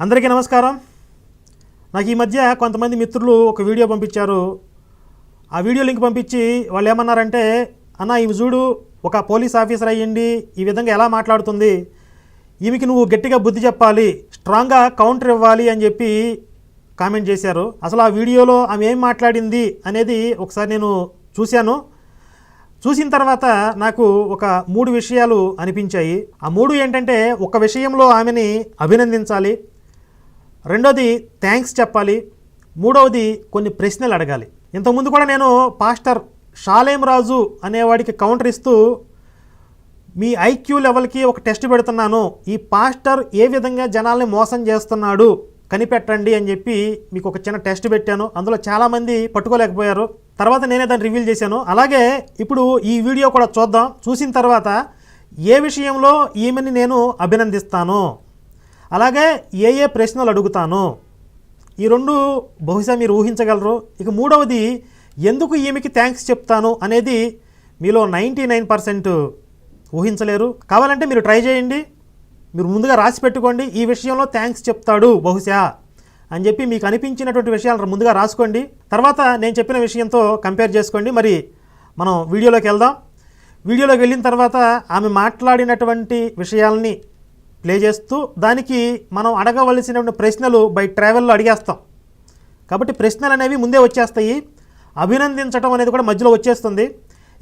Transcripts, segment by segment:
అందరికీ నమస్కారం. నాకు ఈ మధ్య కొంతమంది మిత్రులు ఒక వీడియో పంపించారు. ఆ వీడియో లింక్ పంపించి వాళ్ళు ఏమన్నారంటే అన్న ఇవి చూడు ఒక పోలీస్ ఆఫీసర్ అయ్యండి ఈ విధంగా ఎలా మాట్లాడుతుంది? ఈమెకి నువ్వు గట్టిగా బుద్ధి చెప్పాలి స్ట్రాంగ్గా కౌంటర్ ఇవ్వాలి అని చెప్పి కామెంట్ చేశారు. అసలు ఆ వీడియోలో ఆమె ఏం మాట్లాడింది అనేది ఒకసారి నేను చూశాను. చూసిన తర్వాత నాకు ఒక మూడు విషయాలు అనిపించాయి. ఆ మూడు ఏంటంటే ఒక విషయంలో ఆమెని అభినందించాలి రెండోది థ్యాంక్స్ చెప్పాలి. మూడవది కొన్ని ప్రశ్నలు అడగాలి. ఇంతకుముందు కూడా నేను పాస్టర్ షాలేం రాజు అనేవాడికి కౌంటర్ ఇస్తూ మీ ఐక్యూ లెవెల్కి ఒక టెస్ట్ పెడుతున్నాను. ఈ పాస్టర్ ఏ విధంగా జనాల్ని మోసం చేస్తున్నాడు కనిపెట్టండి అని చెప్పి మీకు ఒక చిన్న టెస్ట్ పెట్టాను. అందులో చాలామంది పట్టుకోలేకపోయారు. తర్వాత నేనే దాన్ని రివీల్ చేశాను. అలాగే ఇప్పుడు ఈ వీడియో కూడా చూద్దాం. చూసిన తర్వాత ఏ విషయంలో ఈమెని నేను అభినందిస్తాను? అలాగే ఏ ఏ ప్రశ్నలు అడుగుతాను ఈ రెండు బహుశా మీరు ఊహించగలరు. ఇక మూడవది ఎందుకు ఈమెకి థ్యాంక్స్ చెప్తాను అనేది మీలో నైంటీ నైన్ పర్సెంట్ ఊహించలేరు. కావాలంటే మీరు ట్రై చేయండి. మీరు ముందుగా రాసి పెట్టుకోండి. ఈ విషయంలో థ్యాంక్స్ చెప్తాడు బహుశా అని చెప్పి మీకు అనిపించినటువంటి విషయాలు ముందుగా రాసుకోండి. తర్వాత నేను చెప్పిన విషయంతో కంపేర్ చేసుకోండి. మరి మనం వీడియోలోకి వెళ్దాం. వీడియోలోకి వెళ్ళిన తర్వాత ఆమె మాట్లాడినటువంటి విషయాల్ని ప్లే చేస్తూ దానికి మనం అడగవలసినటువంటి ప్రశ్నలు బై ట్రావెల్లో అడిగేస్తాం. కాబట్టి ప్రశ్నలు అనేవి ముందే వచ్చేస్తాయి. అభినందించడం అనేది కూడా మధ్యలో వచ్చేస్తుంది.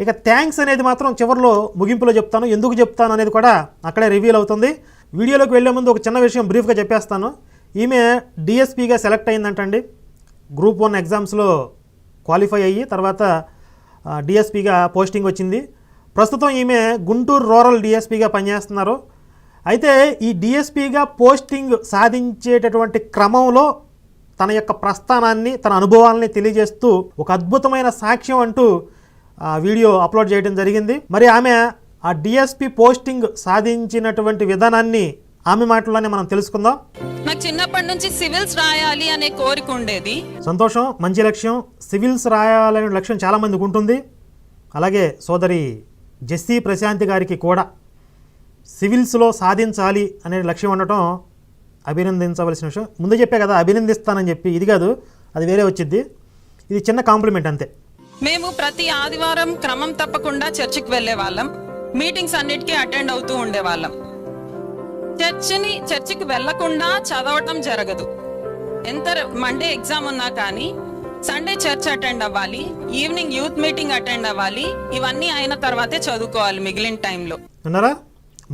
ఇక థ్యాంక్స్ అనేది మాత్రం చివరిలో ముగింపులో చెప్తాను. ఎందుకు చెప్తాను అనేది కూడా అక్కడే రివీల్ అవుతుంది. వీడియోలోకి వెళ్ళే ముందు ఒక చిన్న విషయం బ్రీఫ్గా చెప్పేస్తాను. ఈమె డిఎస్పీగా సెలెక్ట్ అయిందంటండి. గ్రూప్ వన్ ఎగ్జామ్స్లో క్వాలిఫై అయ్యి తర్వాత డిఎస్పీగా పోస్టింగ్ వచ్చింది. ప్రస్తుతం ఈమె గుంటూరు రూరల్ డిఎస్పీగా పనిచేస్తున్నారు. అయితే ఈ డిఎస్పీగా పోస్టింగ్ సాధించేటటువంటి క్రమంలో తన యొక్క ప్రస్థానాన్ని తన అనుభవాల్ని తెలియజేస్తూ ఒక అద్భుతమైన సాక్ష్యం అంటూ ఆ వీడియో అప్లోడ్ చేయడం జరిగింది. మరి ఆమె ఆ డిఎస్పీ పోస్టింగ్ సాధించినటువంటి విధానాన్ని ఆమె మాటల్లోనే మనం తెలుసుకుందాం. నాకు చిన్నప్పటి నుంచి సివిల్స్ రాయాలి అనే కోరిక ఉండేది. సంతోషం మంచి లక్ష్యం సివిల్స్ రాయాలనే లక్ష్యం చాలామందికి ఉంటుంది. అలాగే సోదరి జెస్సీ ప్రశాంతి గారికి కూడా. సివిల్స్లో సాధించాలి అనే లక్ష్యం ఉండటం అభినందించవలసిన విషయం. ముందు చెప్పే కదా అభినందిస్తానని చెప్పి. ఇది కాదు అది వేరే వచ్చింది ఇది చిన్న కాంప్లిమెంట్ అంతే. మేము ప్రతి ఆదివారం క్రమం తప్పకుండా చర్చికి వెళ్ళే వాళ్ళం మీటింగ్స్ అన్నిటికీ అటెండ్ అవుతూ ఉండేవాళ్ళం. చర్చిని చర్చికి వెళ్ళకుండా చదవటం జరగదు. ఎంత మండే ఎగ్జామ్ ఉన్నా కానీ సండే చర్చ్ అటెండ్ అవ్వాలి ఈవినింగ్ యూత్ మీటింగ్ అటెండ్ అవ్వాలి ఇవన్నీ అయిన తర్వాతే చదువుకోవాలి మిగిలిన టైంలో. విన్నారా?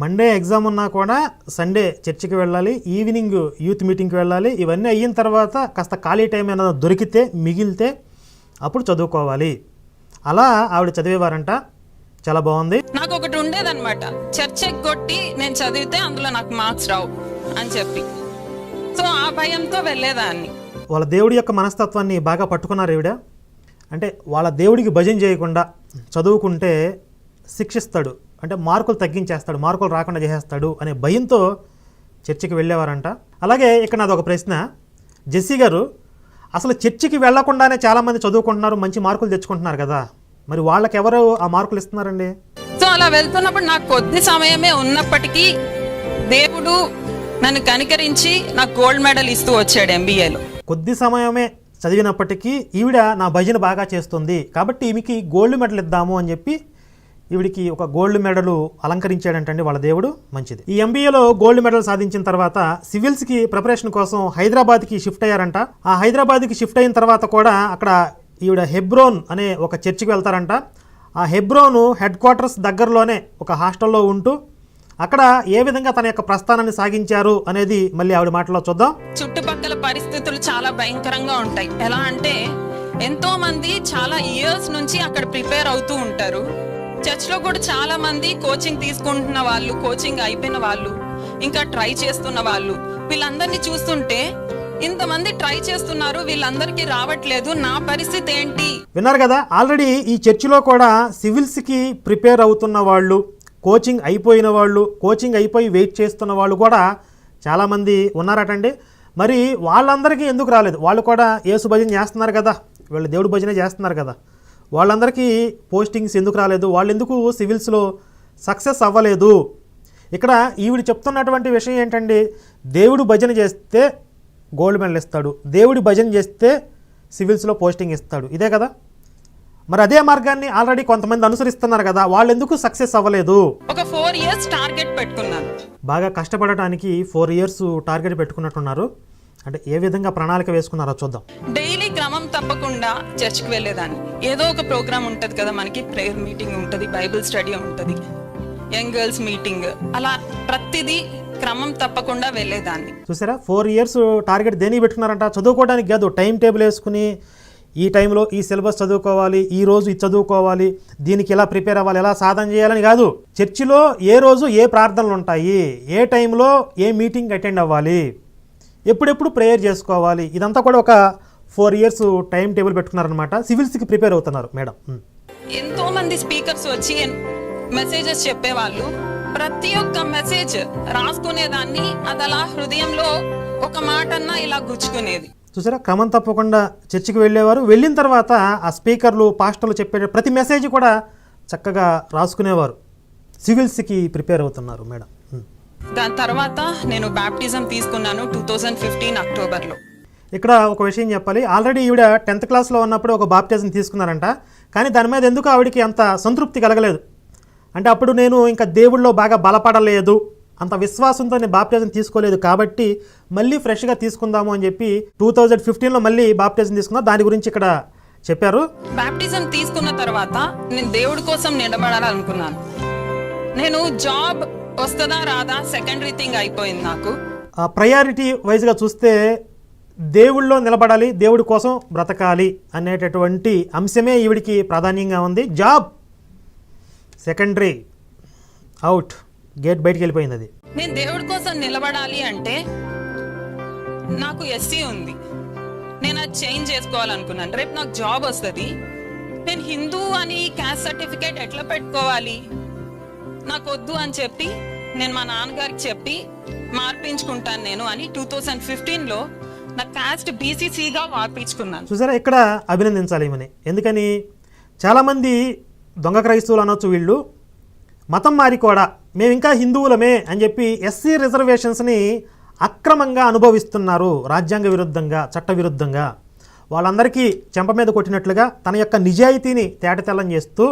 మండే ఎగ్జామ్ ఉన్నా కూడా సండే చర్చికి వెళ్ళాలి ఈవినింగ్ యూత్ మీటింగ్కి వెళ్ళాలి ఇవన్నీ అయిన తర్వాత కాస్త ఖాళీ టైం ఏమైనా దొరికితే మిగిలితే అప్పుడు చదువుకోవాలి. అలా ఆవిడ చదివేవారంట. చాలా బాగుంది. నాకు ఒకటి ఉండేదన్నమాట. చర్చ్ ఎగ్గొట్టి నేను చదివితే అందులో నాకు మార్క్స్ రావు అని చెప్పి. సో ఆ భయంతో వెళ్ళేదాన్ని. వాళ్ళ దేవుడి యొక్క మనస్తత్వాన్ని బాగా పట్టుకున్నారు ఈవిడ. అంటే వాళ్ళ దేవుడికి భజన చేయకుండా చదువుకుంటే శిక్షిస్తాడు. అంటే మార్కులు తగ్గించేస్తాడు మార్కులు రాకుండా చేసేస్తాడు అనే భయంతో చర్చికి వెళ్ళేవారంట. అలాగే ఇక్కడ నాది ఒక ప్రశ్న. జెస్సీ గారు అసలు చర్చికి వెళ్ళకుండానే చాలామంది చదువుకుంటున్నారు మంచి మార్కులు తెచ్చుకుంటున్నారు కదా. మరి వాళ్ళకి ఎవరు ఆ మార్కులు ఇస్తున్నారండి? సో అలా వెళ్తున్నప్పుడు నాకు కొద్ది సమయమే ఉన్నప్పటికీ దేవుడు నన్ను కనికరించి నాకు గోల్డ్ మెడల్ ఇస్తూ వచ్చాడు ఎంబీఏలో కొద్ది సమయమే చదివినప్పటికీ ఈవిడ నా భజన బాగా చేస్తుంది. కాబట్టి ఈమెకి గోల్డ్ మెడల్ ఇద్దాము అని చెప్పి ఈవిడికి ఒక గోల్డ్ మెడల్ అలంకరించాడంటండి వాళ్ళ దేవుడు మంచిది. ఈ ఎంబీఏలో గోల్డ్ మెడల్ సాధించిన తర్వాత సివిల్స్కి ప్రిపరేషన్ కోసం హైదరాబాద్కి షిఫ్ట్ అయ్యారంట. ఆ హైదరాబాద్కి షిఫ్ట్ అయిన తర్వాత కూడా అక్కడ ఈవిడ హెబ్రోన్ అనే ఒక చర్చికి వెళ్తారంట. ఆ హెబ్రోను హెడ్ క్వార్టర్స్ దగ్గరలోనే ఒక హాస్టల్లో ఉంటూ అక్కడ ఏ విధంగా తన యొక్క ప్రస్థానాన్ని సాగించారు అనేది మళ్ళీ ఆవిడ మాటలో చూద్దాం. చుట్టుపక్కల పరిస్థితులు చాలా భయంకరంగా ఉంటాయి. ఎలా అంటే ఎంతో మంది చాలా ఇయర్స్ నుంచి అక్కడ ప్రిపేర్ అవుతూ ఉంటారు. చర్చ్లో కూడా చాలా మంది కోచింగ్ తీసుకుంటున్న వాళ్ళు కోచింగ్ అయిపోయిన వాళ్ళు ఇంకా ట్రై చేస్తున్న వాళ్ళు. వీళ్ళందరినీ చూస్తుంటే ఇంతమంది ట్రై చేస్తున్నారు వీళ్ళందరికీ రావట్లేదు. నా పరిస్థితి ఏంటి? విన్నారు కదా ఆల్రెడీ ఈ చర్చిలో కూడా సివిల్స్కి ప్రిపేర్ అవుతున్న వాళ్ళు కోచింగ్ అయిపోయిన వాళ్ళు కోచింగ్ అయిపోయి వెయిట్ చేస్తున్న వాళ్ళు కూడా చాలామంది ఉన్నారటండి. మరి వాళ్ళందరికీ ఎందుకు రాలేదు? వాళ్ళు కూడా ఏసు భజన చేస్తున్నారు కదా వీళ్ళు దేవుడు భజన చేస్తున్నారు కదా. వాళ్ళందరికీ పోస్టింగ్స్ ఎందుకు రాలేదు? వాళ్ళు ఎందుకు సివిల్స్లో సక్సెస్ అవ్వలేదు? ఇక్కడ ఈవిడ చెప్తున్నటువంటి విషయం ఏంటండి? దేవుడు భజన చేస్తే గోల్డ్ మెడల్ ఇస్తాడు. దేవుడి భజన చేస్తే సివిల్స్లో పోస్టింగ్ ఇస్తాడు. ఇదే కదా? మరి అదే మార్గాన్ని ఆల్రెడీ కొంతమంది అనుసరిస్తున్నారు కదా. వాళ్ళు ఎందుకు సక్సెస్ అవ్వలేదు? ఒక ఫోర్ ఇయర్స్ టార్గెట్ పెట్టుకున్నాను. బాగా కష్టపడటానికి ఫోర్ ఇయర్స్ టార్గెట్ పెట్టుకున్నట్టున్నారు. అంటే ఏ విధంగా ప్రణాళిక వేసుకున్నారో చూద్దాం. డైలీ క్రమం తప్పకుండా చర్చ్కి వెళ్ళేదాన్ని. ఏదో ఒక ప్రోగ్రామ్ ఉంటుంది కదా మనకి ప్రేయర్ మీటింగ్ ఉంటుంది బైబిల్ స్టడీ ఉంటుంది యంగ్ గర్ల్స్ మీటింగ్ అలా ప్రతిదీ క్రమం తప్పకుండా వెళ్ళేదాన్ని. చూసారా? ఫోర్ ఇయర్స్ టార్గెట్ దేనికి పెట్టుకున్నారంట? చదువుకోవడానికి కాదు టైం టేబుల్ వేసుకుని ఈ టైంలో ఈ సిలబస్ చదువుకోవాలి ఈ రోజు ఇది చదువుకోవాలి దీనికి ఎలా ప్రిపేర్ అవ్వాలి ఎలా సాధన చేయాలని కాదు. చర్చిలో ఏ రోజు ఏ ప్రార్థనలు ఉంటాయి ఏ టైంలో ఏ మీటింగ్ అటెండ్ అవ్వాలి ఎప్పుడెప్పుడు ప్రేయర్ చేసుకోవాలి? ఇదంతా కూడా ఒక ఫోర్ ఇయర్స్ టైం టేబుల్ పెట్టుకున్నారనమాట సివిల్స్కి ప్రిపేర్ అవుతున్నారు మేడం. ఎంతో మంది స్పీకర్స్ వచ్చి మెసేజెస్ చెప్పేవాళ్ళు. ప్రతి ఒక్క మెసేజ్ రాసుకునేదాన్ని అది అలా హృదయంలో ఒక మాటన్నా ఇలా గుచ్చుకునేది. చూసారా? క్రమం తప్పకుండా చర్చికి వెళ్ళేవారు. వెళ్ళిన తర్వాత ఆ స్పీకర్లు పాస్టర్లు చెప్పే ప్రతి మెసేజ్ కూడా చక్కగా రాసుకునేవారు. సివిల్స్కి ప్రిపేర్ అవుతున్నారు మేడం. దాని తర్వాత నేను బ్యాప్టిజం తీసుకున్నాను టూ థౌజండ్ ఫిఫ్టీన్ అక్టోబర్లో ఇక్కడ ఒక విషయం చెప్పాలి. ఆల్రెడీ ఈవిడ టెన్త్ క్లాస్లో ఉన్నప్పుడు ఒక బాప్టిజం తీసుకున్నారంట. కానీ దాని మీద ఎందుకు ఆవిడకి అంత సంతృప్తి కలగలేదు? అంటే అప్పుడు నేను ఇంకా దేవుళ్ళలో బాగా బలపడలేదు. అంత విశ్వాసంతో నేను బాప్టిజం తీసుకోలేదు కాబట్టి మళ్ళీ ఫ్రెష్గా తీసుకుందాము అని చెప్పి టూ థౌజండ్ ఫిఫ్టీన్లో మళ్ళీ బాప్టిజం తీసుకున్నా. దాని గురించి ఇక్కడ చెప్పారు. బ్యాప్టిజం తీసుకున్న తర్వాత నేను దేవుడి కోసం నిలబడాలనుకున్నాను. నేను జాబ్ వస్తుందా రాదా? సెకండరీ థింగ్ అయిపోయింది నాకు. ఆ ప్రయారిటీ వైజ్గా చూస్తే దేవుళ్ళలో నిలబడాలి దేవుడి కోసం బ్రతకాలి అనేటటువంటి అంశమే ఈవిడికి ప్రాధాన్యంగా ఉంది. జాబ్ సెకండరీ అవుట్ గేట్ బయటికి వెళ్ళిపోయింది అది. నేను దేవుడి కోసం నిలబడాలి అంటే నాకు ఎస్సీ ఉంది. నేను అది చేంజ్ చేసుకోవాలనుకున్నాను. రేపు నాకు జాబ్ వస్తుంది. నేను హిందూ అని క్యాస్ట్ సర్టిఫికేట్ ఎట్లా పెట్టుకోవాలి? నాకొద్దు అని చెప్పి నేను మా నాన్నగారికి చెప్పి మార్పించుకుంటాను నేను అని టూ థౌజండ్ ఫిఫ్టీన్లో నా కాస్ట్ బీసీసీగా మార్పించుకున్నాను. చూసారా ఇక్కడ అభినందించాలి ఈమెని. ఎందుకని? చాలామంది దొంగ క్రైస్తవులు అనొచ్చు వీళ్ళు. మతం మారి కూడా మేము ఇంకా హిందువులమే అని చెప్పి ఎస్సీ రిజర్వేషన్స్ని అక్రమంగా అనుభవిస్తున్నారు రాజ్యాంగ విరుద్ధంగా చట్ట విరుద్ధంగా. వాళ్ళందరికీ చెంప మీద కొట్టినట్లుగా తన యొక్క నిజాయితీని తేటతెల్లం చేస్తూ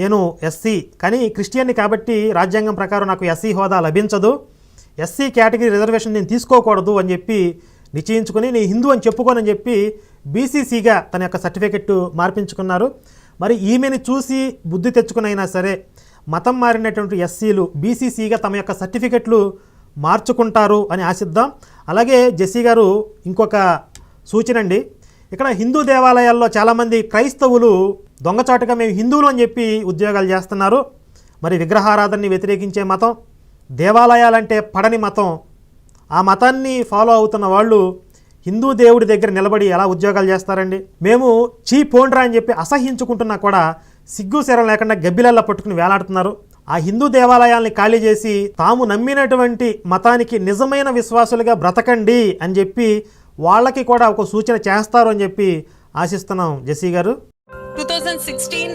నేను ఎస్సీ కానీ క్రిస్టియన్ని కాబట్టి రాజ్యాంగం ప్రకారం నాకు ఎస్సీ హోదా లభించదు. ఎస్సీ కేటగిరీ రిజర్వేషన్ నేను తీసుకోకూడదు అని చెప్పి నిశ్చయించుకుని నేను హిందూ అని చెప్పుకోనని చెప్పి బీసీసీగా తన యొక్క సర్టిఫికెట్ మార్పించుకున్నారు. మరి ఈమెని చూసి బుద్ధి తెచ్చుకునైనా సరే మతం మారినటువంటి ఎస్సీలు బీసీసీగా తమ యొక్క సర్టిఫికెట్లు మార్చుకుంటారు అని ఆశిద్దాం. అలాగే జెస్సీ గారు ఇంకొక సూచన అండి. ఇక్కడ హిందూ దేవాలయాల్లో చాలామంది క్రైస్తవులు దొంగచాటుగా మేము హిందువులు అని చెప్పి ఉద్యోగాలు చేస్తున్నారు. మరి విగ్రహారాధనని వ్యతిరేకించే మతం దేవాలయాలంటే పడని మతం ఆ మతాన్ని ఫాలో అవుతున్న వాళ్ళు హిందూ దేవుడి దగ్గర నిలబడి ఎలా ఉద్యోగాలు చేస్తారండి? మేము చీ పోండ్రా అని చెప్పి అసహించుకుంటున్నా కూడా సిగ్గు శరం లేకుండా గబ్బిలల్లా పట్టుకుని వేలాడుతున్నారు. ఆ హిందూ దేవాలయాల్ని ఖాళీ చేసి తాము నమ్మినటువంటి మతానికి నిజమైన విశ్వాసులుగా బ్రతకండి అని చెప్పి వాళ్ళకి కూడా ఒక సూచన చేస్తారు అని చెప్పి ఆశిస్తున్నాం. జెసీ గారు? Two thousand sixteen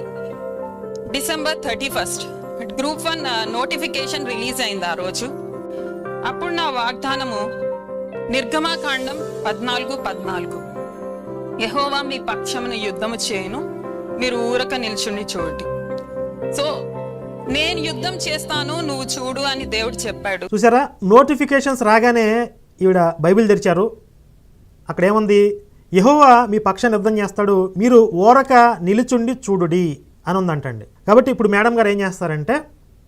December thirty first group one notification release అయింది ఆ రోజు. అప్పుడు నా వాగ్దానము నిర్గమాకాండం పద్నాలుగు పద్నాలుగు. యహోవా మీ పక్షమును యుద్ధము చేయను మీరు ఊరక నిల్చుని చూడండి సో నేను యుద్ధం చేస్తాను నువ్వు చూడు అని దేవుడు చెప్పాడు. చూసారా? నోటిఫికేషన్స్ రాగానే ఈవిడ బైబిల్ తెరిచారు. అక్కడేముంది? యహోవా మీ పక్షాన్ని యుద్ధం చేస్తాడు మీరు ఓరక నిలుచుండి చూడుడి అని ఉందంటండి కాబట్టి ఇప్పుడు మేడం గారు ఏం చేస్తారంటే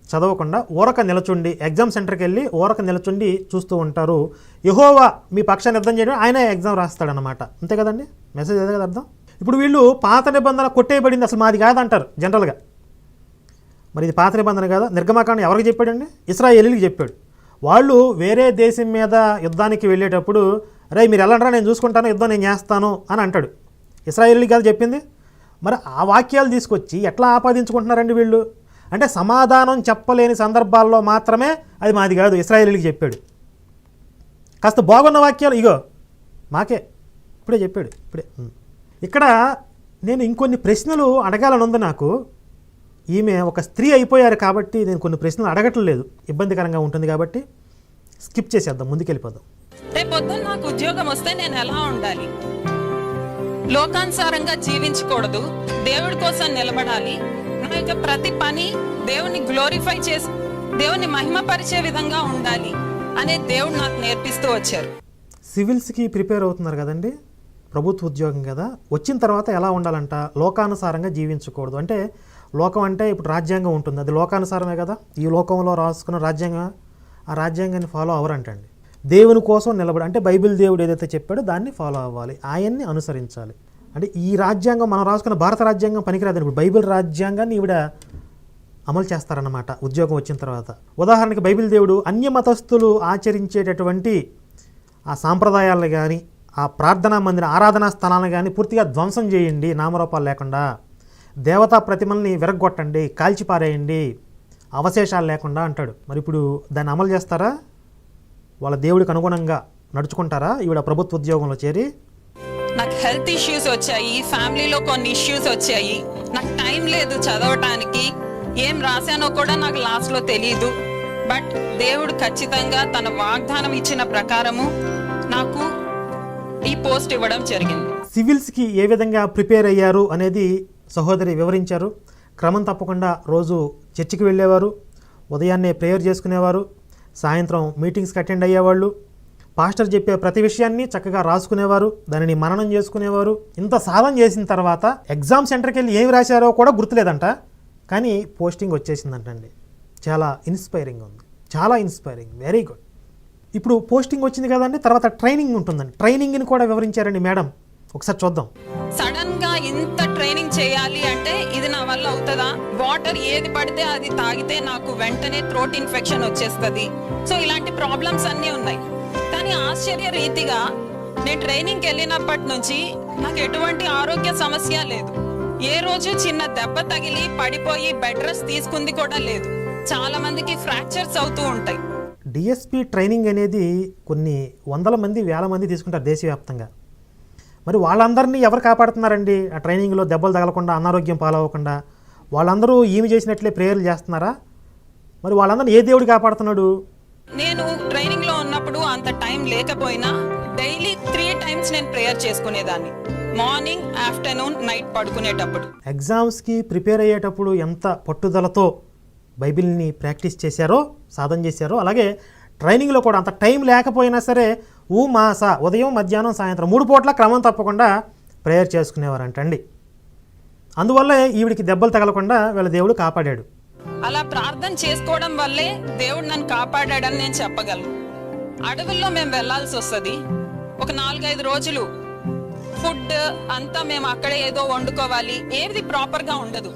చదవకుండా ఓరక నిలచుండి ఎగ్జామ్ సెంటర్కి వెళ్ళి ఓరక నిలచుండి చూస్తూ ఉంటారు. యహోవా మీ పక్షాన్ని యుద్ధం చేయడం ఆయన ఎగ్జామ్ రాస్తాడనమాట అంతే కదండి? మెసేజ్ అదే కదా అర్థం? ఇప్పుడు వీళ్ళు పాత నిబంధన కొట్టేయబడింది అసలు మాది కాదంటారు జనరల్గా. మరి ఇది పాత నిబంధన కదా? నిర్గమాకాండం ఎవరికి చెప్పాడండి? ఇస్రాయేలీకి చెప్పాడు. వాళ్ళు వేరే దేశం మీద యుద్ధానికి వెళ్ళేటప్పుడు అరే మీరు వెళ్ళండ్రా నేను చూసుకుంటాను యుద్ధం నేను చేస్తాను అని అంటాడు. ఇస్రాయేలీ కదా చెప్పింది? మరి ఆ వాక్యాలు తీసుకొచ్చి ఎట్లా ఆపాదించుకుంటున్నారండి వీళ్ళు? అంటే సమాధానం చెప్పలేని సందర్భాల్లో మాత్రమే అది మాది కాదు ఇస్రాయేలీకి చెప్పాడు. కాస్త బాగున్న వాక్యాలు ఇగో మాకే. ఇప్పుడే చెప్పాడు ఇప్పుడే. ఇక్కడ నేను ఇంకొన్ని ప్రశ్నలు అడగాలని ఉంది నాకు. ఈమె ఒక స్త్రీ అయిపోయారు కాబట్టి నేను కొన్ని ప్రశ్నలు అడగట్లేదు. ఇబ్బందికరంగా ఉంటుంది కాబట్టి స్కిప్ చేసేద్దాం ముందుకెళ్ళిపోదాం. రేపు పొద్దున్న నాకు ఉద్యోగం వస్తే నేను ఎలా ఉండాలి? లోకానుసారంగా జీవించకూడదు దేవుడి కోసం నిలబడాలి. నా యొక్క ప్రతి పని దేవుని గ్లోరిఫై చేసి దేవుని మహిమపరిచే విధంగా ఉండాలి అనే దేవుడు నాకు నేర్పిస్తూ వచ్చారు. సివిల్స్కి ప్రిపేర్ అవుతున్నారు కదండి? ప్రభుత్వ ఉద్యోగం కదా. వచ్చిన తర్వాత ఎలా ఉండాలంట? లోకానుసారంగా జీవించకూడదు. అంటే లోకం అంటే ఇప్పుడు రాజ్యాంగం ఉంటుంది. అది లోకానుసారమే కదా. ఈ లోకంలో రాసుకున్న రాజ్యాంగం ఆ రాజ్యాంగాన్ని ఫాలో అవరంటండి దేవుని కోసం నిలబడి అంటే బైబిల్ దేవుడు ఏదైతే చెప్పాడో దాన్ని ఫాలో అవ్వాలి. ఆయన్ని అనుసరించాలి. అంటే ఈ రాజ్యాంగం మనం రాసుకున్న భారత రాజ్యాంగం పనికిరాదు ఇప్పుడు బైబిల్ రాజ్యాంగాన్ని ఈవిడ అమలు చేస్తారన్నమాట ఉద్యోగం వచ్చిన తర్వాత. ఉదాహరణకి బైబిల్ దేవుడు అన్య మతస్థులు ఆచరించేటటువంటి ఆ సాంప్రదాయాలను కానీ ఆ ప్రార్థనా మందిర ఆరాధనా స్థలాలను కానీ పూర్తిగా ధ్వంసం చేయండి నామరూపాలు లేకుండా. దేవతా ప్రతిమల్ని విరగొట్టండి కాల్చిపారేయండి అవశేషాలు లేకుండా అంటాడు. మరి ఇప్పుడు దాన్ని అమలు చేస్తారా? వాళ్ళ దేవుడికి అనుగుణంగా నడుచుకుంటారా? ఈవిడ ప్రభుత్వ ఉద్యోగంలో చేరి? నాకు హెల్త్ ఇష్యూస్ వచ్చాయి ఫ్యామిలీలో కొన్ని ఇష్యూస్ వచ్చాయి. నాకు టైం లేదు చదవటానికి. ఏం రాశానో కూడా నాకు లాస్ట్లో తెలియదు బట్ దేవుడు ఖచ్చితంగా తన వాగ్దానం ఇచ్చిన ప్రకారము నాకు ఈ పోస్ట్ ఇవ్వడం జరిగింది. సివిల్స్కి ఏ విధంగా ప్రిపేర్ అయ్యారు అనేది సహోదరి వివరించారు. క్రమం తప్పకుండా రోజు చర్చికి వెళ్ళేవారు. ఉదయాన్నే ప్రేయర్ చేసుకునేవారు. సాయంత్రం మీటింగ్స్కి అటెండ్ అయ్యేవాళ్ళు. పాస్టర్ చెప్పే ప్రతి విషయాన్ని చక్కగా రాసుకునేవారు దానిని మననం చేసుకునేవారు. ఇంత సాధన చేసిన తర్వాత ఎగ్జామ్ సెంటర్కి వెళ్ళి ఏమి రాశారో కూడా గుర్తులేదంట. కానీ పోస్టింగ్ వచ్చేసిందంటండి. చాలా ఇన్స్పైరింగ్ ఉంది. చాలా ఇన్స్పైరింగ్. Very good. ఇప్పుడు పోస్టింగ్ వచ్చింది కదండి తర్వాత ట్రైనింగ్ ఉంటుందండి. ట్రైనింగ్ని కూడా వివరించారండి మేడం. ఒకసారి చూద్దాం. సడన్గా ఇంత ట్రైనింగ్ చేయాలి అంటే ఇది నా వల్ల అవుతుందా? వాటర్ ఏది పడితే అది తాగితే నాకు వెంటనే థ్రోట్ ఇన్ఫెక్షన్ వచ్చేస్తుంది. సో ఇలాంటి ప్రాబ్లమ్స్ అన్నీ ఉన్నాయి. కానీ ఆశ్చర్య రీతిగా నేను ట్రైనింగ్కి వెళ్ళినప్పటి నుంచి నాకు ఎటువంటి ఆరోగ్య సమస్య లేదు. ఏ రోజు చిన్న దెబ్బ తగిలి పడిపోయి బెడ్ రెస్ట్ తీసుకుంది కూడా లేదు. చాలా మందికి ఫ్రాక్చర్స్ అవుతూ ఉంటాయి. డిఎస్పి ట్రైనింగ్ అనేది కొన్ని వందల మంది వేల మంది తీసుకుంటారు దేశవ్యాప్తంగా. మరి వాళ్ళందరినీ ఎవరు కాపాడుతున్నారండి? ఆ ట్రైనింగ్లో దెబ్బలు తగలకుండా అనారోగ్యం పాలవ్వకుండా వాళ్ళందరూ ఈమె చేసినట్లే ప్రేయర్లు చేస్తున్నారా? మరి వాళ్ళందరినీ ఏ దేవుడు కాపాడుతున్నాడు? నేను ట్రైనింగ్లో ఉన్నప్పుడు అంత టైం లేకపోయినా డైలీ త్రీ టైమ్స్ నేను ప్రేయర్ చేసుకునేదాన్ని. మార్నింగ్ ఆఫ్టర్నూన్ నైట్ పడుకునేటప్పుడు. ఎగ్జామ్స్కి ప్రిపేర్ అయ్యేటప్పుడు ఎంత పట్టుదలతో బైబిల్ని ప్రాక్టీస్ చేశారో సాధన చేశారో అలాగే ట్రైనింగ్లో కూడా అంత టైం లేకపోయినా సరే ఊ మాస ఉదయం మధ్యాహ్నం సాయంత్రం మూడు పూట్ల క్రమం తప్పకుండా ప్రేయర్ చేసుకునేవారంటండి. అందువల్లే ఈవిడికి దెబ్బలు తగలకుండా వీళ్ళ దేవుడు కాపాడాడు. అలా ప్రార్థన చేసుకోవడం వల్లే దేవుడు నన్ను కాపాడాడని నేను చెప్పగలను. అడవుల్లో మేము వెళ్ళాల్సి వస్తుంది. ఒక నాలుగైదు రోజులు ఫుడ్ అంతా మేము అక్కడే ఏదో వండుకోవాలి. ఏది ప్రాపర్గా ఉండదు.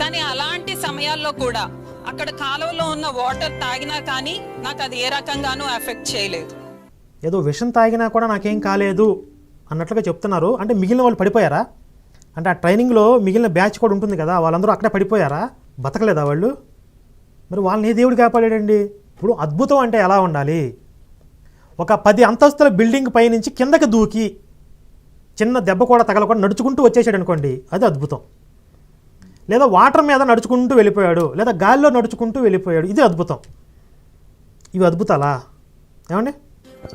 కానీ అలాంటి సమయాల్లో కూడా అక్కడ కాలువలో ఉన్న వాటర్ తాగినా కానీ నాకు అది ఏ రకంగానూ ఎఫెక్ట్ చేయలేదు. ఏదో విషం తాగినా కూడా నాకేం కాలేదు అన్నట్లుగా చెప్తున్నారు. అంటే మిగిలిన వాళ్ళు పడిపోయారా? అంటే ఆ ట్రైనింగ్లో మిగిలిన బ్యాచ్ కూడా ఉంటుంది కదా వాళ్ళందరూ అక్కడే పడిపోయారా? బతకలేదా వాళ్ళు? మరి వాళ్ళని ఏ దేవుడు కాపాడాడండి? ఇప్పుడు అద్భుతం అంటే ఎలా ఉండాలి? ఒక పది అంతస్తుల బిల్డింగ్ పైనుంచి కిందకి దూకి చిన్న దెబ్బ కూడా తగలకుండా నడుచుకుంటూ వచ్చేసాడు అనుకోండి అది అద్భుతం. లేదా వాటర్ మీద నడుచుకుంటూ వెళ్ళిపోయాడు లేదా గాలిలో నడుచుకుంటూ వెళ్ళిపోయాడు ఇది అద్భుతం. ఇవి అద్భుతాలా? ఏమండి?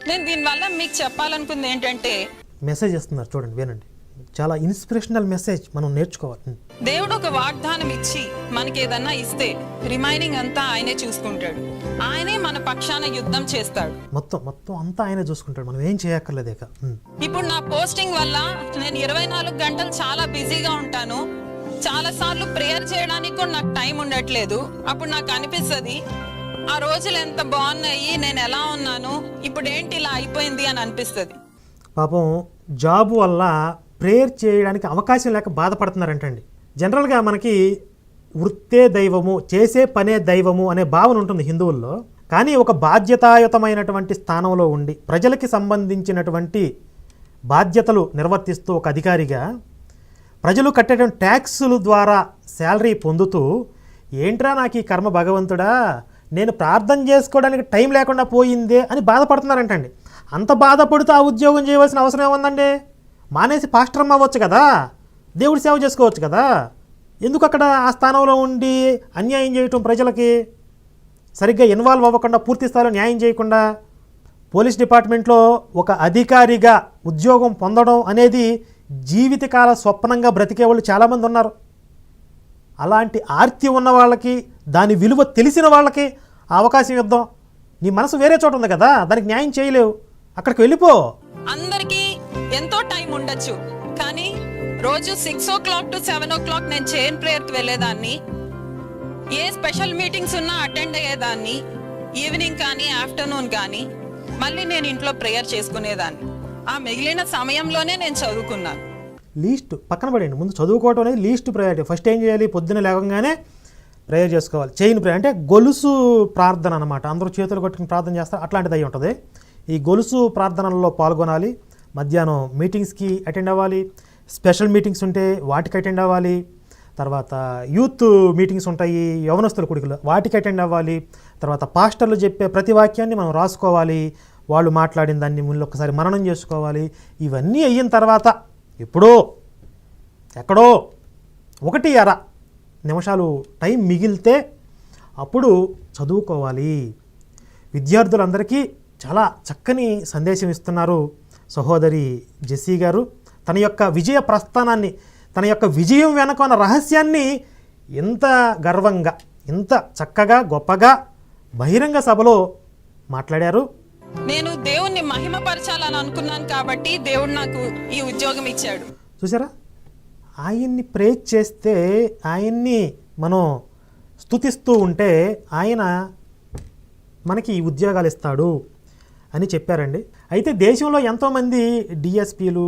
నేను దీనివల్ల మీకు చెప్పాలనుకుంది ఏంటంటే మెసేజ్ ఇస్తున్నారు చూడండి వినండి. చాలా ఇన్స్పిరేషనల్ మెసేజ్ మనం నేర్చుకోవాలి. దేవుడు ఒక వాగ్దానం ఇచ్చి మనకి ఏదన్నా ఇస్తే రిమైనింగ్ అంతా ఆయనే చూసుకుంటాడు. ఆయనే మన పక్షాన యుద్ధం చేస్తాడు. మొత్తం మొత్తం అంతా ఆయనే చూసుకుంటాడు. మనం ఏం చేయక్కర్లేదు ఇక. ఇప్పుడు నా పోస్టింగ్ వల్ల నేను ఇరవై నాలుగు గంటలు చాలా బిజీగా ఉంటాను. చాలా సార్లు ప్రేయర్ చేయడానికి కూడా నాకు టైం ఉండట్లేదు. అప్పుడు నాకు అనిపిస్తుంది ఆ రోజులు ఎంత బాగున్నాయి నేను ఎలా ఉన్నాను ఇప్పుడు ఏంటి ఇలా అయిపోయింది అని అనిపిస్తుంది. పాపం జాబ్ వల్ల ప్రేయర్ చేయడానికి అవకాశం లేక బాధపడుతున్నారంటండి. జనరల్గా మనకి వృత్తే దైవము చేసే పనే దైవము అనే భావన ఉంటుంది హిందువుల్లో. కానీ ఒక బాధ్యతాయుతమైనటువంటి స్థానంలో ఉండి ప్రజలకి సంబంధించినటువంటి బాధ్యతలు నిర్వర్తిస్తూ ఒక అధికారిగా ప్రజలు కట్టేటువంటి ట్యాక్సుల ద్వారా శాలరీ పొందుతూ ఏంట్రా నాకు ఈ కర్మ భగవంతుడా? నేను ప్రార్థన చేసుకోవడానికి టైం లేకుండా పోయిందే అని బాధపడుతున్నారంటండి. అంత బాధపడుతూ ఆ ఉద్యోగం చేయవలసిన అవసరం ఏముందండి? మానేసి పాస్టర్ అవ్వచ్చు కదా? దేవుడి సేవ చేసుకోవచ్చు కదా? ఎందుకు అక్కడ ఆ స్థానంలో ఉండి అన్యాయం చేయటం ప్రజలకి? సరిగ్గా ఇన్వాల్వ్ అవ్వకుండా పూర్తి స్థాయిలో న్యాయం చేయకుండా పోలీస్ డిపార్ట్మెంట్లో ఒక అధికారిగా ఉద్యోగం పొందడం అనేది జీవితకాల స్వప్నంగా బ్రతికే వాళ్ళు చాలామంది ఉన్నారు. అలాంటి ఆర్తి ఉన్న వాళ్ళకి దాని విలువ తెలిసిన వాళ్ళకి అవకాశం ఇద్దాం. నీ మనసు వేరే చోట ఉంది కదా దానికి న్యాయం చేయలేవు. అక్కడికి వెళ్ళిపో. అందరికీ ఎంతో టైం ఉండొచ్చు కానీ రోజు six o'clock to seven o'clock నేను చైన్ ప్రేయర్కి వెళ్ళేదాన్ని. ఏ స్పెషల్ మీటింగ్స్ ఉన్నా అటెండ్ అయ్యేదాన్ని. ఈవినింగ్ కానీ ఆఫ్టర్నూన్ కానీ మళ్ళీ నేను ఇంట్లో ప్రేయర్ చేసుకునేదాన్ని. ఆ మిగిలిన సమయంలోనే నేను చదువుకున్నాను. లీస్ట్ పక్కన పడేయండి. ముందు చదువుకోవటం అనేది లీస్ట్ ప్రయారిటీ ఫస్ట్ ఏం చేయాలి? పొద్దున లేవగానే ప్రేయర్ చేసుకోవాలి. చైన్ ప్రేయర్ అంటే గొలుసు ప్రార్థన అనమాట అందరూ చేతులు కొట్టుకుని ప్రార్థన చేస్తారు. అట్లాంటిది అయి ఉంటుంది. ఈ గొలుసు ప్రార్థనల్లో పాల్గొనాలి. మధ్యాహ్నం మీటింగ్స్కి అటెండ్ అవ్వాలి. స్పెషల్ మీటింగ్స్ ఉంటే వాటికి అటెండ్ అవ్వాలి. తర్వాత యూత్ మీటింగ్స్ ఉంటాయి. యవనస్తుల కొడుకులు వాటికి అటెండ్ అవ్వాలి. తర్వాత పాస్టర్లు చెప్పే ప్రతి వాక్యాన్ని మనం రాసుకోవాలి. వాళ్ళు మాట్లాడిన దాన్ని ముందు ఒకసారి మననం చేసుకోవాలి. ఇవన్నీ అయిన తర్వాత ఎప్పుడో ఎక్కడో ఒకటి అర నిమిషాలు టైం మిగిలితే అప్పుడు చదువుకోవాలి. విద్యార్థులందరికీ చాలా చక్కని సందేశం ఇస్తున్నారు సహోదరి జెస్సీ గారు. తన యొక్క విజయ ప్రస్థానాన్ని తన యొక్క విజయం వెనక ఉన్న రహస్యాన్ని ఎంత గర్వంగా ఇంత చక్కగా గొప్పగా బహిరంగ సభలో మాట్లాడారు. నేను దేవుణ్ణి మహిమపరచాలని అనుకున్నాను కాబట్టి దేవుడు నాకు ఈ ఉద్యోగం ఇచ్చాడు. చూసారా? ఆయన్ని ప్రేజ్ చేస్తే ఆయన్ని మనం స్తుతిస్తూ ఉంటే ఆయన మనకి ఈ ఉద్యోగాలు ఇస్తాడు అని చెప్పారండి. అయితే దేశంలో ఎంతోమంది డిఎస్పీలు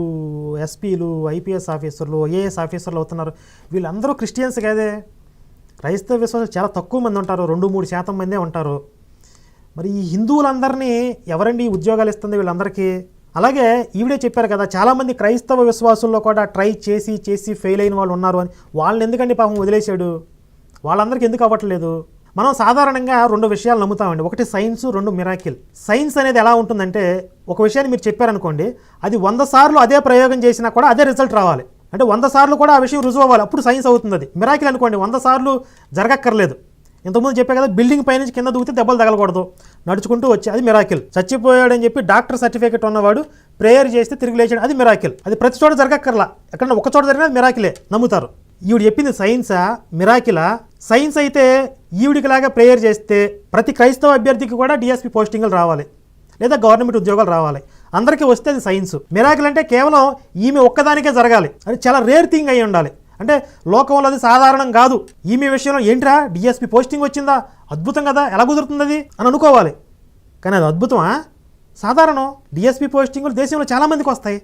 ఎస్పీలు ఐపీఎస్ ఆఫీసర్లు ఐఏఎస్ ఆఫీసర్లు అవుతున్నారు. వీళ్ళందరూ క్రిస్టియన్స్ కాదే. క్రైస్తవ విశ్వాసం చాలా తక్కువ మంది ఉంటారు. రెండు మూడు శాతం మందే ఉంటారు. మరి ఈ హిందువులందరినీ ఎవరండి ఉద్యోగాలు ఇస్తుంది వీళ్ళందరికీ? అలాగే ఈవిడే చెప్పారు కదా చాలామంది క్రైస్తవ విశ్వాసుల్లో కూడా ట్రై చేసి చేసి ఫెయిల్ అయిన వాళ్ళు ఉన్నారు అని. వాళ్ళని ఎందుకండి పాపం వదిలేశాడు? వాళ్ళందరికీ ఎందుకు అవ్వట్లేదు? మనం సాధారణంగా రెండు విషయాలు నమ్ముతామండి. ఒకటి సైన్స్ రెండు మిరాకిల్. సైన్స్ అనేది ఎలా ఉంటుందంటే ఒక విషయాన్ని మీరు చెప్పారనుకోండి అది వంద సార్లు అదే ప్రయోగం చేసినా కూడా అదే రిజల్ట్ రావాలి. అంటే వంద సార్లు కూడా ఆ విషయం రుజువు అవ్వాలి. అప్పుడు సైన్స్ అవుతుంది అది. మిరాకిల్ అనుకోండి వంద సార్లు జరగక్కర్లేదు. ఇంతకుముందు చెప్పే కదా బిల్డింగ్ పైనుంచి కింద దూకితే దెబ్బలు తగలకూడదు. నడుచుకుంటూ వచ్చి అది మిరాకిల్ చచ్చిపోయాడని చెప్పి డాక్టర్ సర్టిఫికేట్ ఉన్నవాడు ప్రేయర్ చేస్తే తిరిగి లేచాడు అది మిరాకిల్ అది ప్రతి చోట జరగక్కర్లా. ఎక్కడన్నా ఒక చోట జరిగినా మిరాకిలే నమ్ముతారు. ఈవిడ చెప్పింది సైన్సా మిరాకిలా సైన్స్ అయితే ఈవిడికిలాగా ప్రేయర్ చేస్తే ప్రతి క్రైస్తవ అభ్యర్థికి కూడా డిఎస్పీ పోస్టింగ్లు రావాలి. లేదా గవర్నమెంట్ ఉద్యోగాలు రావాలి. అందరికీ వస్తే అది సైన్స్ మిరాకిల్ అంటే కేవలం ఈమె ఒక్కదానికే జరగాలి. అది చాలా రేర్ థింగ్ అయి ఉండాలి. అంటే లోకంలో అది సాధారణం కాదు. ఈమె విషయంలో ఏంట్రా? డిఎస్పి పోస్టింగ్ వచ్చిందా? అద్భుతం కదా. ఎలా కుదురుతుంది అది? అని అనుకోవాలి. కానీ అది అద్భుతమా? సాధారణం. డిఎస్పి పోస్టింగులు దేశంలో చాలామందికి వస్తాయి.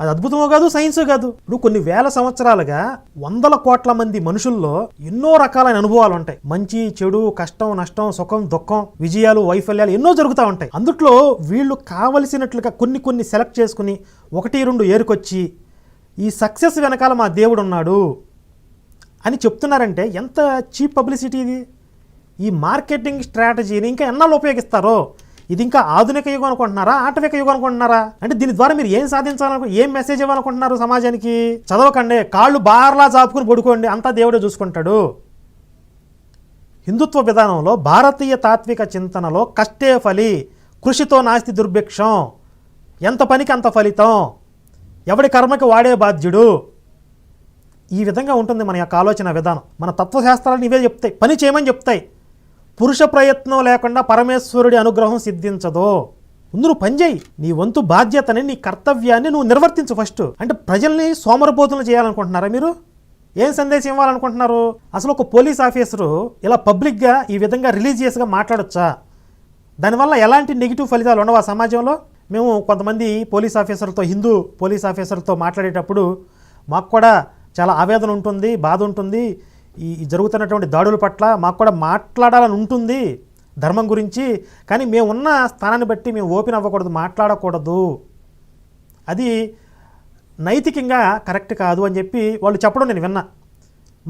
అది అద్భుతమో కాదు సైన్సు కాదు. ఇప్పుడు కొన్ని వేల సంవత్సరాలుగా వందల కోట్ల మంది మనుషుల్లో ఎన్నో రకాలైన అనుభవాలు ఉంటాయి. మంచి చెడు కష్టం నష్టం సుఖం దుఃఖం విజయాలు వైఫల్యాలు ఎన్నో జరుగుతూ ఉంటాయి. అందుట్లో వీళ్ళు కావలసినట్లుగా కొన్ని కొన్ని సెలెక్ట్ చేసుకుని ఒకటి రెండు ఏరుకొచ్చి ఈ సక్సెస్ వెనకాల మా దేవుడు ఉన్నాడు అని చెప్తున్నారంటే ఎంత చీప్ పబ్లిసిటీ ఇది? ఈ మార్కెటింగ్ స్ట్రాటజీని ఇంకా ఎన్నాళ్ళు ఉపయోగిస్తారో? ఇది ఇంకా ఆధునిక యుగం అనుకుంటున్నారా? ఆటవిక యుగం అనుకుంటున్నారా? అంటే దీని ద్వారా మీరు ఏం సాధించాలనుకో ఏం మెసేజ్ ఇవ్వాలనుకుంటున్నారు సమాజానికి? చదవకండి కాళ్ళు బార్లా చాపుకుని పడుకోండి అంతా దేవుడే చూసుకుంటాడు. హిందుత్వ విధానంలో భారతీయ తాత్విక చింతనలో కష్టే ఫలి కృషితో నాస్తి దుర్భిక్షం. ఎంత పనికి అంత ఫలితం. ఎవడి కర్మకి వాడే బాధ్యుడు? ఈ విధంగా ఉంటుంది మన యొక్క ఆలోచన విధానం. మన తత్వశాస్త్రాలు ఇవే చెప్తాయి. పని చేయమని చెప్తాయి. పురుష ప్రయత్నం లేకుండా పరమేశ్వరుడి అనుగ్రహం సిద్ధించదు. ముందు నువ్వు పని చేయి. నీ వంతు బాధ్యతని నీ కర్తవ్యాన్ని నువ్వు నిర్వర్తించు ఫస్ట్. అంటే ప్రజల్ని సోమరపోతులు చేయాలనుకుంటున్నారా మీరు? ఏం సందేశం ఇవ్వాలనుకుంటున్నారు? అసలు ఒక పోలీస్ ఆఫీసరు ఇలా పబ్లిక్గా ఈ విధంగా రిలీజియస్గా మాట్లాడొచ్చా? దానివల్ల ఎలాంటి నెగిటివ్ ఫలితాలు ఉండవా సమాజంలో? మేము కొంతమంది పోలీస్ ఆఫీసర్లతో హిందూ పోలీస్ ఆఫీసర్తో మాట్లాడేటప్పుడు మాకు కూడా చాలా ఆవేదన ఉంటుంది బాధ ఉంటుంది. ఈ జరుగుతున్నటువంటి దాడుల పట్ల మాకు కూడా మాట్లాడాలని ఉంటుంది ధర్మం గురించి. కానీ మేము ఉన్న స్థానాన్ని బట్టి మేము ఓపెన్ అవ్వకూడదు మాట్లాడకూడదు. అది నైతికంగా కరెక్ట్ కాదు అని చెప్పి వాళ్ళు చెప్పడం నేను విన్నా.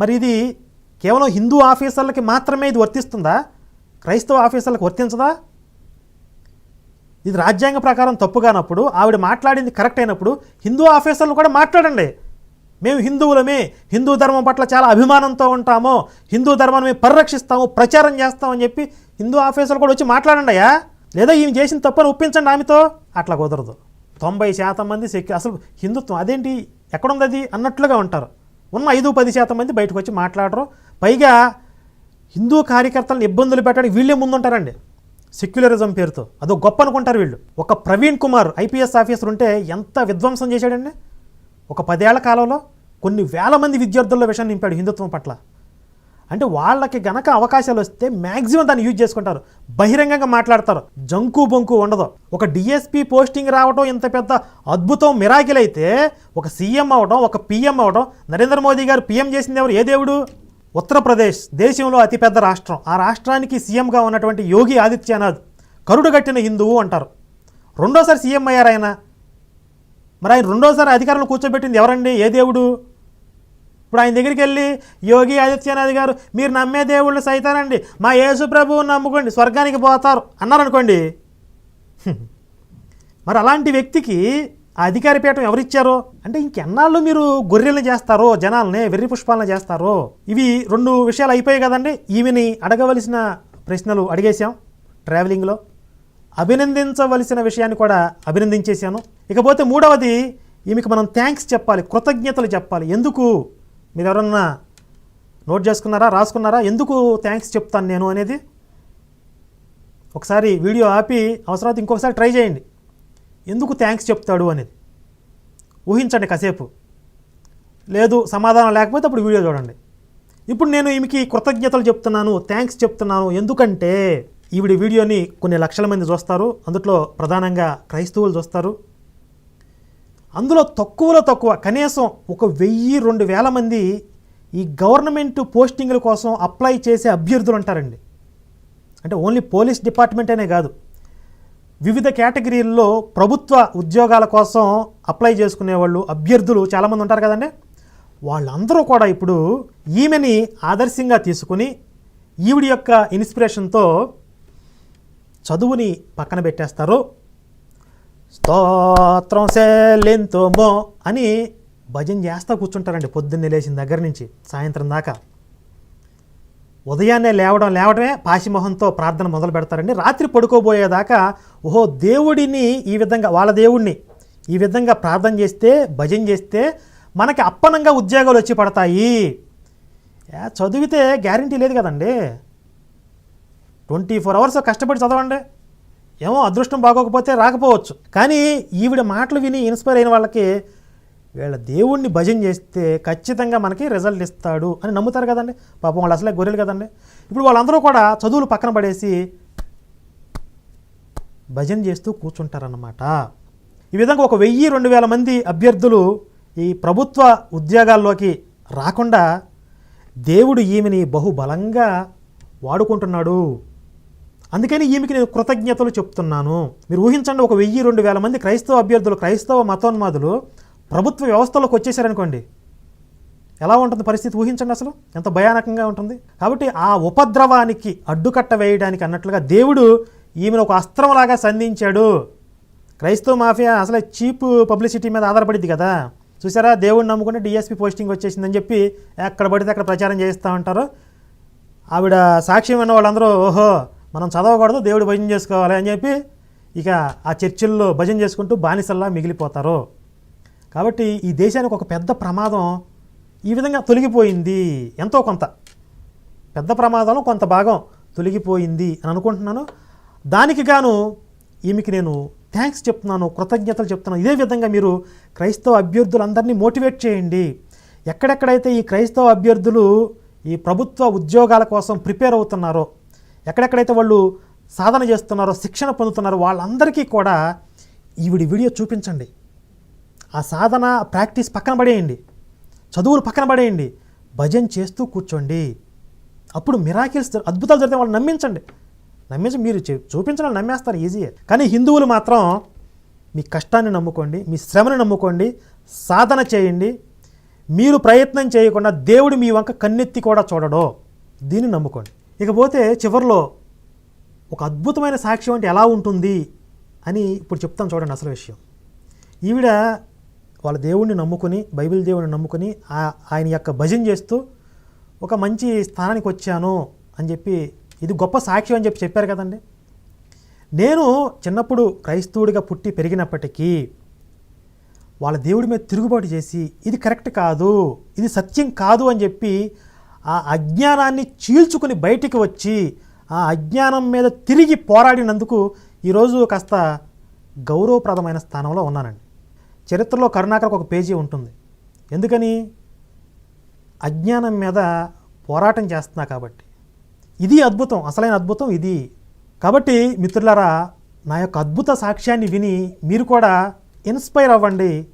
మరి ఇది కేవలం హిందూ ఆఫీసర్లకి మాత్రమే ఇది వర్తిస్తుందా? క్రైస్తవ ఆఫీసర్లకు వర్తించదా? ఇది రాజ్యాంగ ప్రకారం తప్పుగానప్పుడు ఆవిడ మాట్లాడింది కరెక్ట్ అయినప్పుడు హిందూ ఆఫీసర్లు కూడా మాట్లాడండి. మేము హిందువులమే హిందూ ధర్మం పట్ల చాలా అభిమానంతో ఉంటాము హిందూ ధర్మాన్ని మేము పరిరక్షిస్తాము ప్రచారం చేస్తామని చెప్పి హిందూ ఆఫీసర్లు కూడా వచ్చి మాట్లాడండి అయ్యా. లేదా ఈమె చేసిన తప్పని ఒప్పించండి ఆమెతో. అట్లా కుదరదు. తొంభై శాతం మంది సెక్యూ అసలు హిందుత్వం అదేంటి? ఎక్కడుంది అది? అన్నట్లుగా ఉంటారు. ఉన్న ఐదు పది శాతం మంది బయటకు వచ్చి మాట్లాడరు. పైగా హిందూ కార్యకర్తలను ఇబ్బందులు పెట్టడానికి వీళ్ళే ముందుంటారండి. సెక్యులరిజం పేరుతో. అదో గొప్ప అనుకుంటారు వీళ్ళు. ఒక ప్రవీణ్ కుమార్ ఐపీఎస్ ఆఫీసర్ ఉంటే ఎంత విధ్వంసం చేశాడండి? ఒక పదేళ్ళ కాలంలో కొన్ని వేల మంది విద్యార్థుల్లో విషయం నింపాడు హిందుత్వం పట్ల. అంటే వాళ్ళకి గనక అవకాశాలు వస్తే మ్యాక్సిమం దాన్ని యూజ్ చేసుకుంటారు. బహిరంగంగా మాట్లాడతారు. జంకు బొంకు ఉండదు. ఒక డిఎస్పీ పోస్టింగ్ రావడం ఇంత పెద్ద అద్భుతం మిరాకిల్ అయితే ఒక సీఎం అవడం ఒక పిఎం అవడం నరేంద్ర మోదీ గారు పిఎం చేసింది ఎవరు? ఏ దేవుడు? ఉత్తరప్రదేశ్ దేశంలో అతిపెద్ద రాష్ట్రం. ఆ రాష్ట్రానికి సీఎంగా ఉన్నటువంటి యోగి ఆదిత్యనాథ్ కరుడు కట్టిన హిందువు అంటారు. రెండోసారి సీఎం అయ్యారు ఆయన మరి ఆయన రెండోసారి అధికారంలో కూర్చోబెట్టింది ఎవరండి? ఏ దేవుడు? ఇప్పుడు ఆయన దగ్గరికి వెళ్ళి యోగి ఆదిత్యనాథ్ గారు మీరు నమ్మే దేవుళ్ళు సైతానండి. మా యేసు ప్రభువు నమ్ముకోండి స్వర్గానికి పోతారు అన్నారనుకోండి. మరి అలాంటి వ్యక్తికి ఆ అధికారి పీఠం ఎవరిచ్చారో? అంటే ఇంకెన్నాళ్ళు మీరు గొర్రెలను చేస్తారో జనాల్ని వెర్రి పుష్పాలను చేస్తారో? ఇవి రెండు విషయాలు అయిపోయాయి కదండి. ఈమెని అడగవలసిన ప్రశ్నలు అడిగేశాం ట్రావెలింగ్లో. అభినందించవలసిన విషయాన్ని కూడా అభినందించేశాను. ఇకపోతే మూడవది ఈమెకి మనం థ్యాంక్స్ చెప్పాలి కృతజ్ఞతలు చెప్పాలి. ఎందుకు? మీరు ఎవరన్నా నోట్ చేసుకున్నారా రాసుకున్నారా? ఎందుకు థ్యాంక్స్ చెప్తాను నేను అనేది? ఒకసారి వీడియో ఆపి అవసరం ఇంకొకసారి ట్రై చేయండి. ఎందుకు థ్యాంక్స్ చెప్తాడు అనేది. ఊహించండి కాసేపు. లేదు సమాధానం లేకపోతే అప్పుడు వీడియో చూడండి. ఇప్పుడు నేను ఈమెకి కృతజ్ఞతలు చెప్తున్నాను థ్యాంక్స్ చెప్తున్నాను. ఎందుకంటే ఈవిడ వీడియోని కొన్ని లక్షల మంది చూస్తారు అందులో ప్రధానంగా క్రైస్తవులు చూస్తారు. అందులో తక్కువలో తక్కువ కనీసం ఒక వెయ్యి రెండు వేల మంది ఈ గవర్నమెంట్ పోస్టింగ్ల కోసం అప్లై చేసే అభ్యర్థులు ఉంటారండి. అంటే ఓన్లీ పోలీస్ డిపార్ట్మెంట్ అనే కాదు. వివిధ కేటగిరీల్లో ప్రభుత్వ ఉద్యోగాల కోసం అప్లై చేసుకునే వాళ్ళు అభ్యర్థులు చాలామంది ఉంటారు కదండి. వాళ్ళందరూ కూడా ఇప్పుడు ఈమెని ఆదర్శంగా తీసుకుని ఈవిడ యొక్క ఇన్స్పిరేషన్తో చదువుని పక్కన పెట్టేస్తారు. స్తోత్రం సెల్లెంతోమో అని భజన చేస్తా కూర్చుంటారండి పొద్దున్నే లేచిన దగ్గర నుంచి సాయంత్రం దాకా. ఉదయాన్నే లేవడం లేవడమే పాశిమొహంతో ప్రార్థన మొదలు పెడతారండి. రాత్రి పడుకోబోయేదాకా ఓహో దేవుడిని ఈ విధంగా వాళ్ళ దేవుడిని ఈ విధంగా ప్రార్థన చేస్తే భజన చేస్తే మనకి అప్పనంగా ఉద్యోగాలు వచ్చి పడతాయి. చదివితే గ్యారంటీ లేదు కదండి. ట్వంటీ ఫోర్ అవర్స్ కష్టపడి చదవండి. ఏమో అదృష్టం బాగోకపోతే రాకపోవచ్చు. కానీ ఈవిడ మాటలు విని ఇన్స్పైర్ అయిన వాళ్ళకి వీళ్ళ దేవుణ్ణి భజన చేస్తే ఖచ్చితంగా మనకి రిజల్ట్ ఇస్తాడు అని నమ్ముతారు కదండి. పాపం వాళ్ళు అసలే గొర్రెలు కదండి. ఇప్పుడు వాళ్ళందరూ కూడా చదువులు పక్కన పడేసి భజన చేస్తూ కూర్చుంటారన్నమాట. ఈ విధంగా ఒక వెయ్యి రెండు వేల మంది అభ్యర్థులు ఈ ప్రభుత్వ ఉద్యోగాల్లోకి రాకుండా దేవుడు ఈమెని బహుబలంగా వాడుకుంటున్నాడు. అందుకని ఈమెకి నేను కృతజ్ఞతలు చెప్తున్నాను. మీరు ఊహించండి ఒక వెయ్యి రెండు వేల మంది క్రైస్తవ అభ్యర్థులు క్రైస్తవ మతోన్మాదులు ప్రభుత్వ వ్యవస్థలోకి వచ్చేసారనుకోండి ఎలా ఉంటుంది పరిస్థితి ఊహించండి అసలు? ఎంత భయానకంగా ఉంటుంది? కాబట్టి ఆ ఉపద్రవానికి అడ్డుకట్ట వేయడానికి అన్నట్లుగా దేవుడు ఈమెను ఒక అస్త్రంలాగా సంధించాడు. క్రైస్తవ మాఫియా అసలే చీప్ పబ్లిసిటీ మీద ఆధారపడింది కదా. చూసారా? దేవుడిని నమ్ముకుంటే డిఎస్పీ పోస్టింగ్ వచ్చేసిందని చెప్పి ఎక్కడ పడితే అక్కడ ప్రచారం చేస్తూ ఉంటారు. ఆవిడ సాక్ష్యం విన్న వాళ్ళందరూ ఓహో మనం చదవకూడదు దేవుడు భజన చేసుకోవాలి అని చెప్పి ఇక ఆ చర్చిల్లో భజన చేసుకుంటూ బానిసల్లా మిగిలిపోతారు. కాబట్టి ఈ దేశానికి ఒక పెద్ద ప్రమాదం ఈ విధంగా తొలగిపోయింది ఎంతో కొంత. పెద్ద ప్రమాదంలో కొంత భాగం తొలగిపోయింది అని అనుకుంటున్నాను. దానికి గాను ఈమెకి నేను థ్యాంక్స్ చెప్తున్నాను కృతజ్ఞతలు చెప్తున్నాను. ఇదే విధంగా మీరు క్రైస్తవ అభ్యర్థులందరినీ మోటివేట్ చేయండి. ఎక్కడెక్కడైతే ఈ క్రైస్తవ అభ్యర్థులు ఈ ప్రభుత్వ ఉద్యోగాల కోసం ప్రిపేర్ అవుతున్నారో ఎక్కడెక్కడైతే వాళ్ళు సాధన చేస్తున్నారో శిక్షణ పొందుతున్నారో వాళ్ళందరికీ కూడా ఈవిడి వీడియో చూపించండి. ఆ సాధన ప్రాక్టీస్ పక్కన పడేయండి. చదువులు పక్కన పడేయండి. భజన చేస్తూ కూర్చోండి. అప్పుడు మిరాకిల్స్ అద్భుతాలు జరిగితే వాళ్ళు నమ్మించండి. నమ్మించి మీరు చూపించడం నమ్మేస్తారు ఈజీయే. కానీ హిందువులు మాత్రం మీ కష్టాన్ని నమ్ముకోండి మీ శ్రమను నమ్ముకోండి సాధన చేయండి. మీరు ప్రయత్నం చేయకుండా దేవుడు మీ వంక కన్నెత్తి కూడా చూడడో. దీన్ని నమ్ముకోండి. ఇకపోతే చివరిలో ఒక అద్భుతమైన సాక్ష్యం అంటే ఎలా ఉంటుంది అని ఇప్పుడు చెప్తాను చూడండి అసలు విషయం. ఈవిడ వాళ్ళ దేవుణ్ణి నమ్ముకుని బైబిల్ దేవుడిని నమ్ముకుని ఆయన యొక్క భజన చేస్తూ ఒక మంచి స్థానానికి వచ్చాను అని చెప్పి ఇది గొప్ప సాక్ష్యం అని చెప్పి చెప్పారు కదండి. నేను చిన్నప్పుడు క్రైస్తవుడిగా పుట్టి పెరిగినప్పటికీ వాళ్ళ దేవుడి మీద తిరుగుబాటు చేసి ఇది కరెక్ట్ కాదు ఇది సత్యం కాదు అని చెప్పి ఆ అజ్ఞానాన్ని చీల్చుకుని బయటికి వచ్చి ఆ అజ్ఞానం మీద తిరిగి పోరాడినందుకు ఈరోజు కాస్త గౌరవప్రదమైన స్థానంలో ఉన్నానండి. చరిత్రలో కరుణాకర్ ఒక పేజీ ఉంటుంది. ఎందుకని? అజ్ఞానం మీద పోరాటం చేస్తున్నా కాబట్టి. ఇది అద్భుతం అసలైన అద్భుతం ఇది. కాబట్టి మిత్రులారా నా యొక్క అద్భుత సాక్ష్యాన్ని విని మీరు కూడా ఇన్స్పైర్ అవ్వండి.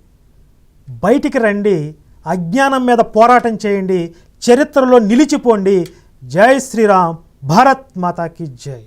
బయటికి రండి. అజ్ఞానం మీద పోరాటం చేయండి. చరిత్రలో నిలిచిపోండి. జై శ్రీరామ్. భారత్ మాతాకి జై.